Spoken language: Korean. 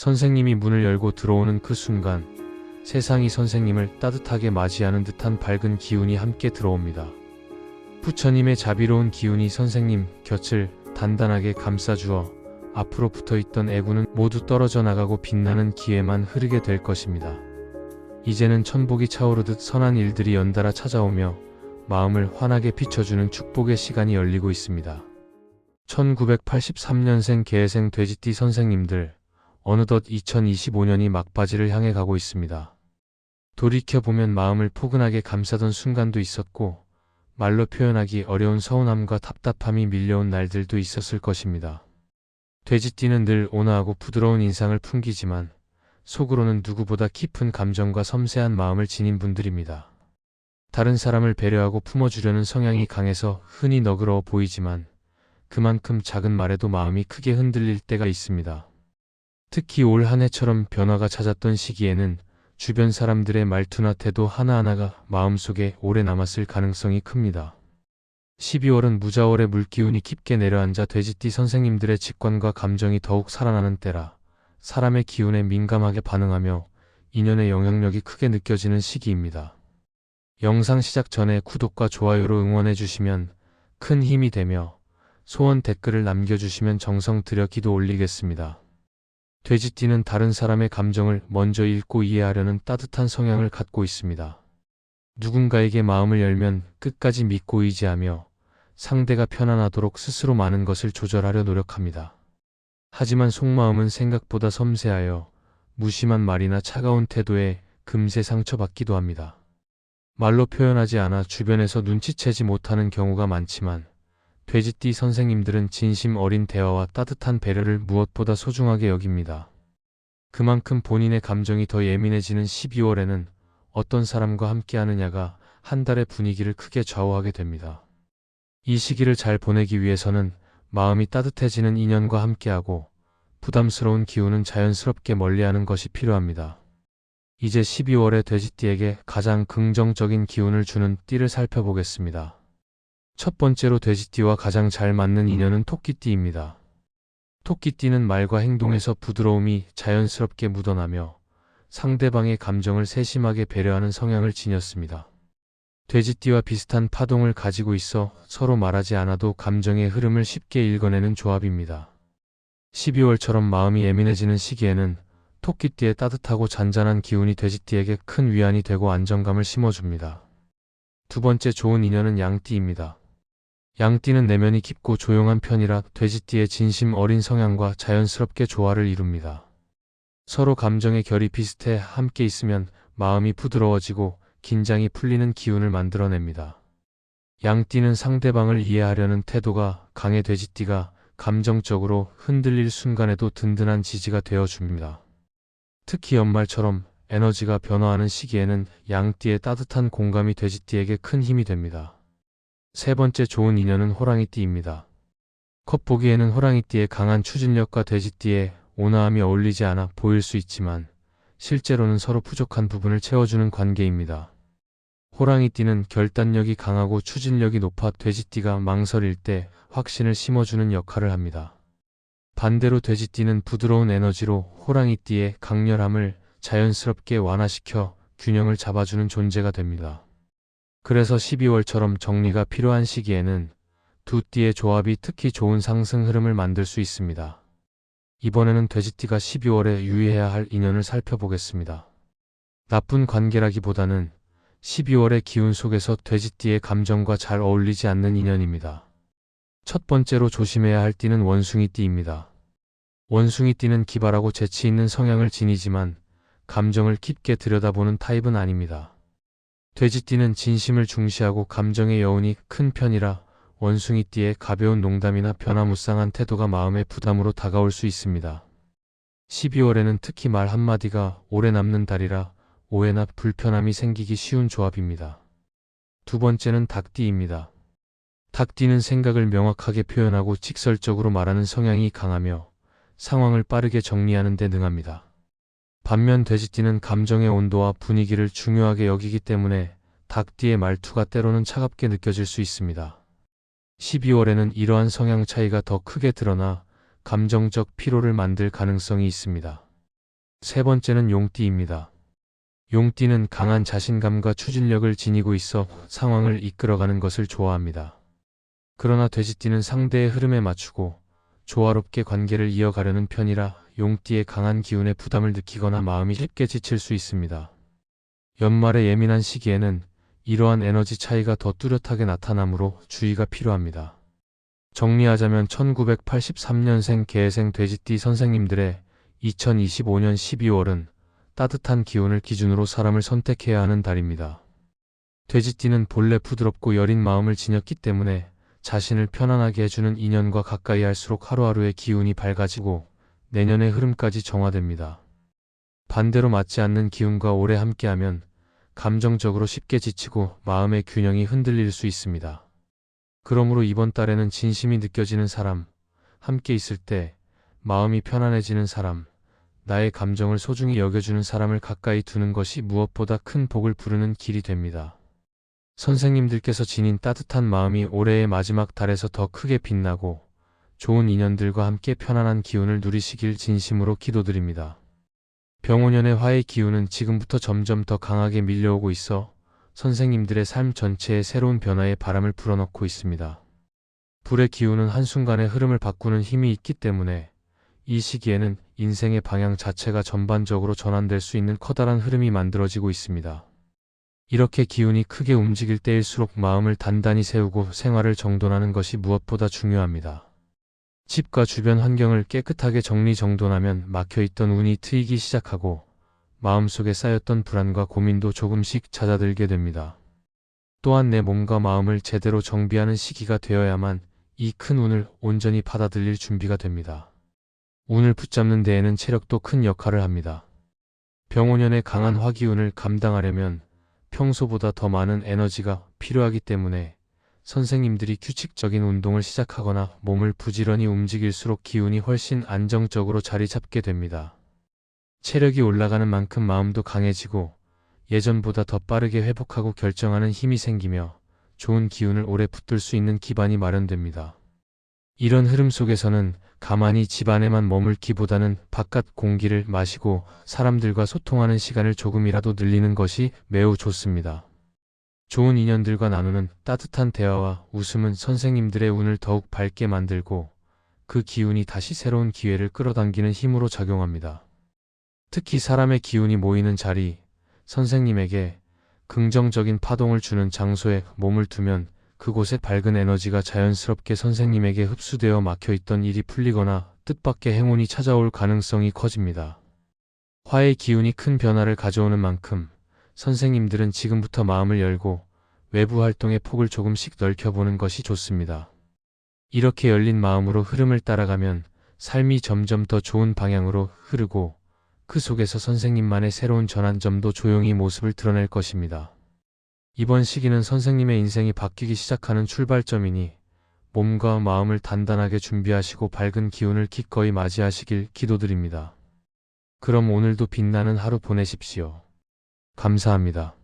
선생님이 문을 열고 들어오는 그 순간 세상이 선생님을 따뜻하게 맞이하는 듯한 밝은 기운이 함께 들어옵니다. 부처님의 자비로운 기운이 선생님 곁을 단단하게 감싸주어 앞으로 붙어 있던 애구는 모두 떨어져 나가고 빛나는 기회만 흐르게 될 것입니다. 이제는 천복이 차오르듯 선한 일들이 연달아 찾아오며 마음을 환하게 비춰주는 축복의 시간이 열리고 있습니다. 1983년생 개생 돼지띠 선생님들, 어느덧 2025년이 막바지를 향해 가고 있습니다. 돌이켜보면 마음을 포근하게 감싸던 순간도 있었고, 말로 표현하기 어려운 서운함과 답답함이 밀려온 날들도 있었을 것입니다. 돼지띠는 늘 온화하고 부드러운 인상을 풍기지만, 속으로는 누구보다 깊은 감정과 섬세한 마음을 지닌 분들입니다. 다른 사람을 배려하고 품어주려는 성향이 강해서 흔히 너그러워 보이지만, 그만큼 작은 말에도 마음이 크게 흔들릴 때가 있습니다. 특히 올 한 해처럼 변화가 찾았던 시기에는 주변 사람들의 말투나 태도 하나하나가 마음속에 오래 남았을 가능성이 큽니다. 12월은 무자월의 물기운이 깊게 내려앉아 돼지띠 선생님들의 직관과 감정이 더욱 살아나는 때라 사람의 기운에 민감하게 반응하며 인연의 영향력이 크게 느껴지는 시기입니다. 영상 시작 전에 구독과 좋아요로 응원해 주시면 큰 힘이 되며 소원 댓글을 남겨주시면 정성 들여 기도 올리겠습니다. 돼지띠는 다른 사람의 감정을 먼저 읽고 이해하려는 따뜻한 성향을 갖고 있습니다. 누군가에게 마음을 열면 끝까지 믿고 의지하며 상대가 편안하도록 스스로 많은 것을 조절하려 노력합니다. 하지만 속마음은 생각보다 섬세하여 무심한 말이나 차가운 태도에 금세 상처받기도 합니다. 말로 표현하지 않아 주변에서 눈치채지 못하는 경우가 많지만 돼지띠 선생님들은 진심 어린 대화와 따뜻한 배려를 무엇보다 소중하게 여깁니다. 그만큼 본인의 감정이 더 예민해지는 12월에는 어떤 사람과 함께 하느냐가 한 달의 분위기를 크게 좌우하게 됩니다. 이 시기를 잘 보내기 위해서는 마음이 따뜻해지는 인연과 함께하고 부담스러운 기운은 자연스럽게 멀리하는 것이 필요합니다. 이제 12월에 돼지띠에게 가장 긍정적인 기운을 주는 띠를 살펴보겠습니다. 첫 번째로 돼지띠와 가장 잘 맞는 인연은 토끼띠입니다. 토끼띠는 말과 행동에서 부드러움이 자연스럽게 묻어나며 상대방의 감정을 세심하게 배려하는 성향을 지녔습니다. 돼지띠와 비슷한 파동을 가지고 있어 서로 말하지 않아도 감정의 흐름을 쉽게 읽어내는 조합입니다. 12월처럼 마음이 예민해지는 시기에는 토끼띠의 따뜻하고 잔잔한 기운이 돼지띠에게 큰 위안이 되고 안정감을 심어줍니다. 두 번째 좋은 인연은 양띠입니다. 양띠는 내면이 깊고 조용한 편이라 돼지띠의 진심 어린 성향과 자연스럽게 조화를 이룹니다. 서로 감정의 결이 비슷해 함께 있으면 마음이 부드러워지고 긴장이 풀리는 기운을 만들어냅니다. 양띠는 상대방을 이해하려는 태도가 강해 돼지띠가 감정적으로 흔들릴 순간에도 든든한 지지가 되어줍니다. 특히 연말처럼 에너지가 변화하는 시기에는 양띠의 따뜻한 공감이 돼지띠에게 큰 힘이 됩니다. 세 번째 좋은 인연은 호랑이띠입니다. 겉보기에는 호랑이띠의 강한 추진력과 돼지띠의 온화함이 어울리지 않아 보일 수 있지만 실제로는 서로 부족한 부분을 채워주는 관계입니다. 호랑이띠는 결단력이 강하고 추진력이 높아 돼지띠가 망설일 때 확신을 심어주는 역할을 합니다. 반대로 돼지띠는 부드러운 에너지로 호랑이띠의 강렬함을 자연스럽게 완화시켜 균형을 잡아주는 존재가 됩니다. 그래서 12월처럼 정리가 필요한 시기에는 두 띠의 조합이 특히 좋은 상승 흐름을 만들 수 있습니다. 이번에는 돼지띠가 12월에 유의해야 할 인연을 살펴보겠습니다. 나쁜 관계라기보다는 12월의 기운 속에서 돼지띠의 감정과 잘 어울리지 않는 인연입니다. 첫 번째로 조심해야 할 띠는 원숭이띠입니다. 원숭이띠는 기발하고 재치 있는 성향을 지니지만 감정을 깊게 들여다보는 타입은 아닙니다. 돼지띠는 진심을 중시하고 감정의 여운이 큰 편이라 원숭이띠의 가벼운 농담이나 변화무쌍한 태도가 마음의 부담으로 다가올 수 있습니다. 12월에는 특히 말 한마디가 오래 남는 달이라 오해나 불편함이 생기기 쉬운 조합입니다. 두 번째는 닭띠입니다. 닭띠는 생각을 명확하게 표현하고 직설적으로 말하는 성향이 강하며 상황을 빠르게 정리하는 데 능합니다. 반면 돼지띠는 감정의 온도와 분위기를 중요하게 여기기 때문에 닭띠의 말투가 때로는 차갑게 느껴질 수 있습니다. 12월에는 이러한 성향 차이가 더 크게 드러나 감정적 피로를 만들 가능성이 있습니다. 세 번째는 용띠입니다. 용띠는 강한 자신감과 추진력을 지니고 있어 상황을 이끌어가는 것을 좋아합니다. 그러나 돼지띠는 상대의 흐름에 맞추고 조화롭게 관계를 이어가려는 편이라 용띠의 강한 기운에 부담을 느끼거나 마음이 쉽게 지칠 수 있습니다. 연말의 예민한 시기에는 이러한 에너지 차이가 더 뚜렷하게 나타나므로 주의가 필요합니다. 정리하자면 1983년생 개생 돼지띠 선생님들의 2025년 12월은 따뜻한 기운을 기준으로 사람을 선택해야 하는 달입니다. 돼지띠는 본래 부드럽고 여린 마음을 지녔기 때문에 자신을 편안하게 해주는 인연과 가까이 할수록 하루하루의 기운이 밝아지고 내년의 흐름까지 정화됩니다. 반대로 맞지 않는 기운과 오래 함께하면 감정적으로 쉽게 지치고 마음의 균형이 흔들릴 수 있습니다. 그러므로 이번 달에는 진심이 느껴지는 사람, 함께 있을 때 마음이 편안해지는 사람, 나의 감정을 소중히 여겨주는 사람을 가까이 두는 것이 무엇보다 큰 복을 부르는 길이 됩니다. 선생님들께서 지닌 따뜻한 마음이 올해의 마지막 달에서 더 크게 빛나고 좋은 인연들과 함께 편안한 기운을 누리시길 진심으로 기도드립니다. 병오년의 화의 기운은 지금부터 점점 더 강하게 밀려오고 있어 선생님들의 삶 전체에 새로운 변화의 바람을 불어넣고 있습니다. 불의 기운은 한순간에 흐름을 바꾸는 힘이 있기 때문에 이 시기에는 인생의 방향 자체가 전반적으로 전환될 수 있는 커다란 흐름이 만들어지고 있습니다. 이렇게 기운이 크게 움직일 때일수록 마음을 단단히 세우고 생활을 정돈하는 것이 무엇보다 중요합니다. 집과 주변 환경을 깨끗하게 정리정돈하면 막혀있던 운이 트이기 시작하고 마음속에 쌓였던 불안과 고민도 조금씩 잦아들게 됩니다. 또한 내 몸과 마음을 제대로 정비하는 시기가 되어야만 이 큰 운을 온전히 받아들일 준비가 됩니다. 운을 붙잡는 데에는 체력도 큰 역할을 합니다. 병오년의 강한 화기운을 감당하려면 평소보다 더 많은 에너지가 필요하기 때문에 선생님들이 규칙적인 운동을 시작하거나 몸을 부지런히 움직일수록 기운이 훨씬 안정적으로 자리 잡게 됩니다. 체력이 올라가는 만큼 마음도 강해지고 예전보다 더 빠르게 회복하고 결정하는 힘이 생기며 좋은 기운을 오래 붙들 수 있는 기반이 마련됩니다. 이런 흐름 속에서는 가만히 집 안에만 머물기보다는 바깥 공기를 마시고 사람들과 소통하는 시간을 조금이라도 늘리는 것이 매우 좋습니다. 좋은 인연들과 나누는 따뜻한 대화와 웃음은 선생님들의 운을 더욱 밝게 만들고 그 기운이 다시 새로운 기회를 끌어당기는 힘으로 작용합니다. 특히 사람의 기운이 모이는 자리, 선생님에게 긍정적인 파동을 주는 장소에 몸을 두면 그곳에 밝은 에너지가 자연스럽게 선생님에게 흡수되어 막혀있던 일이 풀리거나 뜻밖의 행운이 찾아올 가능성이 커집니다. 화의 기운이 큰 변화를 가져오는 만큼 선생님들은 지금부터 마음을 열고 외부 활동의 폭을 조금씩 넓혀보는 것이 좋습니다. 이렇게 열린 마음으로 흐름을 따라가면 삶이 점점 더 좋은 방향으로 흐르고 그 속에서 선생님만의 새로운 전환점도 조용히 모습을 드러낼 것입니다. 이번 시기는 선생님의 인생이 바뀌기 시작하는 출발점이니 몸과 마음을 단단하게 준비하시고 밝은 기운을 기꺼이 맞이하시길 기도드립니다. 그럼 오늘도 빛나는 하루 보내십시오. 감사합니다.